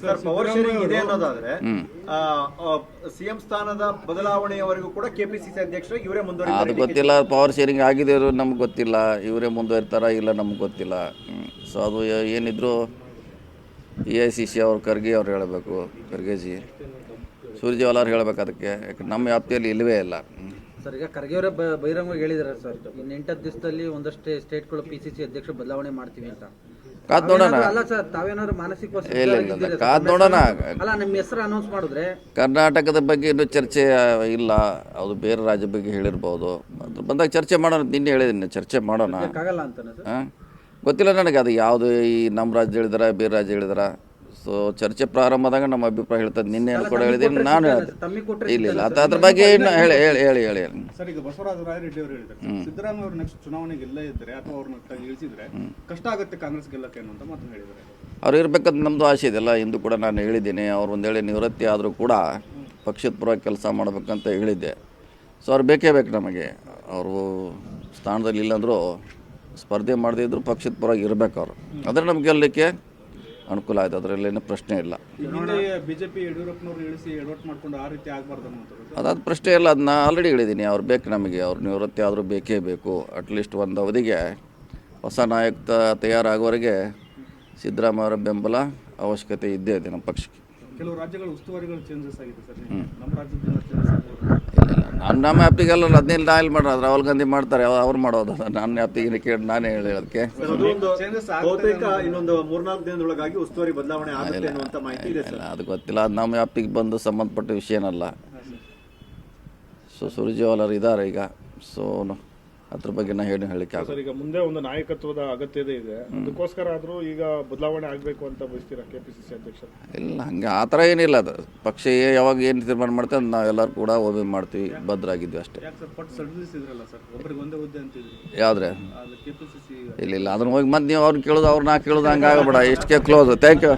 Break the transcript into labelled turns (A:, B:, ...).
A: Sir power sharing ಇದೆ ಅನ್ನೋದಾದ್ರೆ CM ಸ್ಥಾನದ ಬದಲಾವಣೆಯವರೆಗೂ ಕೂಡ ಕೆಪಿಸಿಸಿ ಅಧ್ಯಕ್ಷರು ಇವರೇ
B: ಅದು ಗೊತ್ತಿಲ್ಲ ಪವರ್ ಶೇರಿಂಗ್ ಆಗಿದೆ ನಮ್ಗೆ ಗೊತ್ತಿಲ್ಲ ಇವರೇ ಮುಂದುವರಿತಾರ ಇಲ್ಲ ನಮ್ಗೆ ಗೊತ್ತಿಲ್ಲ. ಸೊ ಅದು ಏನಿದ್ರು ಎ ಐ ಸಿ ಸಿ ಅವ್ರು ಖರ್ಗೆ ಅವ್ರು ಹೇಳಬೇಕು ಖರ್ಗೆಜಿ. ಸೂರ್ಜೇವಾಲ ಅವ್ರು ಹೇಳಬೇಕು ಅದಕ್ಕೆ ಯಾಕೆ ನಮ್ಮ ವ್ಯಾಪ್ತಿಯಲ್ಲಿ ಇಲ್ಲವೇ ಇಲ್ಲ.
C: ಸರ್ ಈಗ ಖರ್ಗೆ ಅವರೇ ಬ- ಬಹಿರಂಗವಾಗಿ ಹೇಳಿದ್ದಾರೆ ಸರ್. ಇನ್ನು ಎಂಟತ್ತು ದಿವಸದಲ್ಲಿ ಒಂದಷ್ಟು ಸ್ಟೇಟ್ಗಳು ಪಿ ಸಿ ಸಿ ಅಧ್ಯಕ್ಷ ಬದಲಾವಣೆ ಮಾಡ್ತೀವಿ ಅಂತ.
B: ಕಾದ್ ನೋಡೋಣ.
C: ತಾವೇನಾದ್ರು- ಅಲ್ಲ ಸರ್ ತಾವೇನಾದ್ರು ಮಾನಸಿಕವಾಗಿ
B: ಇಲ್ಲ, ಇಲ್ಲ,
C: ಸಿದ್ಧರಾಗಿದ್ದೀರಾ
B: ಕಾದ್ ನೋಡೋಣ.
C: ಅಲ್ಲ ನಿಮ್ಮ ಹೆಸರು ಅನೌನ್ಸ್ ಮಾಡಿದ್ರೆ?
B: ಕರ್ನಾಟಕದ ಬಗ್ಗೆ ಇನ್ನೂ ಚರ್ಚೆ ಇಲ್ಲ. ಅದು ಬೇರೆ ರಾಜ್ಯ ಬಗ್ಗೆ ಹೇಳಿರ್ಬೋದು. ಅದ್ರ ಬಂದಾಗ ಚರ್ಚೆ ಮಾಡೋಣ. ನಿನ್ನೆ ಹೇಳಿದ್ದೀನಿ ಚರ್ಚೆ ಮಾಡೋಣ.
C: ಆಗಲ್ಲ ಅಂತಾನೆ
B: ಗೊತ್ತಿಲ್ಲ ನನಗೆ ಅದು ಯಾವುದು ಈ ನಮ್ಮ ರಾಜ್ಯ ಹೇಳಿದಾರ ಬೇರೆ ರಾಜ್ಯ ಹೇಳಿದಾರ? ಸೊ ಚರ್ಚೆ ಪ್ರಾರಂಭದಾಗ ನಮ್ಮ ಅಭಿಪ್ರಾಯ ಹೇಳ್ತದೆ ನಿನ್ನೆ ಏನು ಕೂಡ ಹೇಳಿದ್ದೀನಿ ನಾನು ಇಲ್ಲ ಇಲ್ಲ. ಅದ ಅದ್ರ ಬಗ್ಗೆ ಏನು ಹೇಳಿ ಹೇಳಿ ಹೇಳಿ ಹೇಳಿ ಹೇಳಿ.
D: ಸರ್ ಈಗ ಬಸವರಾಜ ರಾಯರೆಡ್ಡಿ ಅವರು ಹೇಳಿದ್ದಾರೆ ಸಿದ್ದರಾಮಯ್ಯ ಅವರು ನೆಕ್ಸ್ಟ್ ಚುನಾವಣೆಗೆ ಇಲ್ಲೇ ಇದ್ದರೆ ಅಥವಾ ಅವ್ರನ್ನ ಇಳಿಸಿದ್ರೆ ಕಷ್ಟ ಆಗುತ್ತೆ ಕಾಂಗ್ರೆಸ್ ಗೆಲ್ಲಕ್ಕೆ ಅಂತ ಮಾತು ಹೇಳಿದ್ದಾರೆ.
B: ಅವ್ರು ಇರ್ಬೇಕಂತ ನಮ್ಮದು ಆಸೆ ಇದೆಲ್ಲ ಇಂದು ಕೂಡ ನಾನು ಹೇಳಿದ್ದೀನಿ. ಅವ್ರು ಒಂದು ಹೇಳಿ ನಿವೃತ್ತಿ ಆದರೂ ಕೂಡ ಪಕ್ಷದ ಪರವಾಗಿ ಕೆಲಸ ಮಾಡಬೇಕಂತ ಹೇಳಿದ್ದೆ. ಸೊ ಅವ್ರು ಬೇಕೇ ಬೇಕು ನಮಗೆ. ಅವರು ಸ್ಥಾನದಲ್ಲಿ ಇಲ್ಲಾಂದರೂ ಸ್ಪರ್ಧೆ ಮಾಡದೇ ಇದ್ದರೂ ಪಕ್ಷದ ಪರವಾಗಿ ಇರಬೇಕು ಅವರು. ಆದರೆ ನಮ್ಗೆ ಗೆಲ್ಲಲಿಕ್ಕೆ ಅನುಕೂಲ ಆಯ್ತು. ಅದರಲ್ಲೇನು ಪ್ರಶ್ನೆ ಇಲ್ಲ.
D: ಬಿಜೆಪಿ ಯಡಿಯೂರಪ್ಪನವರು ಇಳಿಸಿ ಎಡವಟ್ ಮಾಡ್ಕೊಂಡು ಆ ರೀತಿ ಆಗಬಾರ್ದು ಅನ್ನೋದು
B: ಅದಾದ ಪ್ರಶ್ನೆ ಇಲ್ಲ. ಅದನ್ನ ಆಲ್ರೆಡಿ ಹೇಳಿದ್ದೀನಿ ಅವ್ರು ಬೇಕು ನಮಗೆ. ಅವ್ರ ನಿವೃತ್ತಿ ಆದರೂ ಬೇಕೇ ಬೇಕು. ಅಟ್ಲೀಸ್ಟ್ ಒಂದು ಅವಧಿಗೆ ಹೊಸ ನಾಯಕ ತಯಾರಾಗೋವರೆಗೆ ಸಿದ್ದರಾಮಯ್ಯ ಅವರ ಬೆಂಬಲ ಅವಶ್ಯಕತೆ ಇದ್ದೇ ಇದೆ ನಮ್ಮ ಪಕ್ಷಕ್ಕೆ.
D: ಕೆಲವು ರಾಜ್ಯಗಳ ಉಸ್ತುವಾರಿಗಳು ಚೇಂಜಸ್ ಆಗಿದೆ ಸರ್ ನಮ್ಮ ರಾಜ್ಯದ
B: ನಾನು ನಮ್ಮ ಅಲ್ಲ ಹದಿನೈದು ನಾಯಿಲ್ ಮಾಡೋದು ರಾಹುಲ್ ಗಾಂಧಿ ಮಾಡ್ತಾರೆ ಅವ- ಅವ್ರು ಮಾಡೋದು. ನನ್ನ ಆಪ್ತಿಗೆ ಕೇಳಿ ನಾನೇ ಹೇಳಿ ಅದಕ್ಕೆ
A: ಬಹುತೇಕ ಇನ್ನೊಂದು ಮೂರ್ನಾಲ್ಕು ದಿನದೊಳಗಾಗಿ ಉಸ್ತುವಾರಿ ಬದಲಾವಣೆ ಆಗುತ್ತೆ ಅನ್ನುವಂತ ಮಾಹಿತಿ ಇದೆ ಸರ್.
B: ಅದು ಗೊತ್ತಿಲ್ಲ. ಅದು ನಮ್ಮ ಆಪ್ತಿಗೆ ಬಂದು ಸಂಬಂಧಪಟ್ಟ ವಿಷಯನಲ್ಲ ಸೊ ಸುರ್ಜೇವಾಲರ್ ಇದ್ದಾರೆ ಈಗ. ಸೊ ಅದ್ರ ಬಗ್ಗೆ ನಾ ಹೇಳಿ ಹೇಳಿಕೆ
E: ಸರ್ ಈಗ ಮುಂದೆ ಒಂದು ನಾಯಕತ್ವದ ಅಗತ್ಯತೆ ಇದೆ. ಅದಕ್ಕೋಸ್ಕರ ಆದರೂ ಈಗ ಬದಲಾವಣೆ ಆಗಬೇಕು ಅಂತ ಬಯಸ್ತೀರಾ ಕೆ ಪಿ ಸಿ ಸಿ ಅಧ್ಯಕ್ಷ?
B: ಇಲ್ಲ ಹಂಗೆ ಆ ಥರ ಏನಿಲ್ಲ ಅದು. ಪಕ್ಷ ಯಾವಾಗ ಏನು ತೀರ್ಮಾನ ಮಾಡ್ತೇವೆ ಅದು ನಾವೆಲ್ಲರೂ ಕೂಡ ಒಮ್ಮೆ ಮಾಡ್ತೀವಿ ಭದ್ರಾಗಿದ್ವಿ ಅಷ್ಟೇ. ಯಾವ್ದ್ರೆ? ಇಲ್ಲ ಇಲ್ಲ ಅದನ್ನ ಹೋಗಿ ಮತ್ತೆ ನೀವು ಅವ್ರನ್ನ ಕೇಳೋದು ಅವ್ರನ್ನ ಕೇಳೋದು ಹಂಗೆ ಆಗಬೇಡ ಇಷ್ಟಕ್ಕೆ ಕ್ಲೋಸ್ ಥ್ಯಾಂಕ್ ಯು